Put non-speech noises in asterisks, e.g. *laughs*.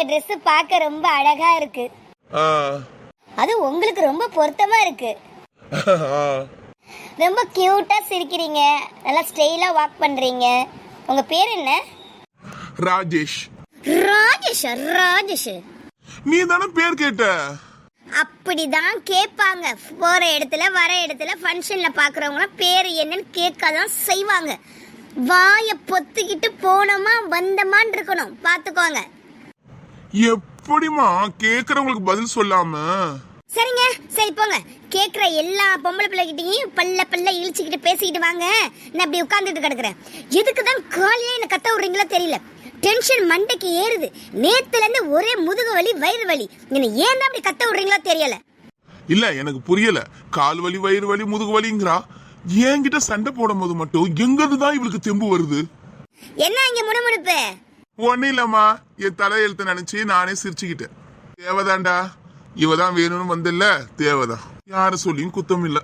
உங்க Dress பார்க்க ரொம்ப அழகா இருக்கு. ஆ. அது உங்களுக்கு ரொம்ப பொருத்தமா இருக்கு. ஆ. *laughs* ரொம்ப கியூட்டா சிரிக்கிறீங்க. நல்லா ஸ்டைலா வாக் பண்றீங்க. உங்க பேர் என்ன? ராஜேஷ். ராஜேஷ்? ராஜேஷ். நீ தானே பேர் கேட்ட? அப்படிதான் கேட்பாங்க. போற இடத்துல வர இடத்துல ஃபங்க்ஷன்ல பாக்குறவங்க பேர் என்னன்னு கேட்கதான் செய்வாங்க. வாய பொத்திக்கிட்டு போனோமா வந்தமான்னு இருக்கணும். பாத்துக்கோங்க எப்படிமா கேக்குறவங்களுக்கு பதில் சொல்லாம? சரிங்க சரி போங்க. கேக்குற எல்லா பொம்பளை பிள்ளைகிட்டையும் பல்ல பல்ல இழிச்சுக்கிட்டு பேசிக்கிட்டு வாங்க. நான் இப்படி உட்கார்ந்துட்டு கிடக்குறேன். எதுக்கு தான் காலையில என்ன கத்த விடுறீங்களோ தெரியல. டென்ஷன் மண்டைக்கு ஏறுது. நேத்துல இருந்து ஒரே முதுகு வலி வயிறு வலி. என்ன ஏன் தான் அப்படி கத்த விடுறீங்களோ தெரியல. இல்ல எனக்கு புரியல. கால் வலி வயிறு வலி முதுகு வலிங்கிறா? என்கிட்ட சண்டை போடும் போது மட்டும் எங்கிருந்து தான் இவளுக்கு தெம்பு வருது? என்ன இங்க முணுமுணுப்பு? ஒன்னும் இல்லம்மா. என் தலையெழுத்த நினைச்சு நானே சிரிச்சுக்கிட்டேன். தேவைதான்டா இவதான் வேணும்னு வந்தில்ல. தேவைதான். யாரும் சொல்லியும் குத்தம் இல்லை.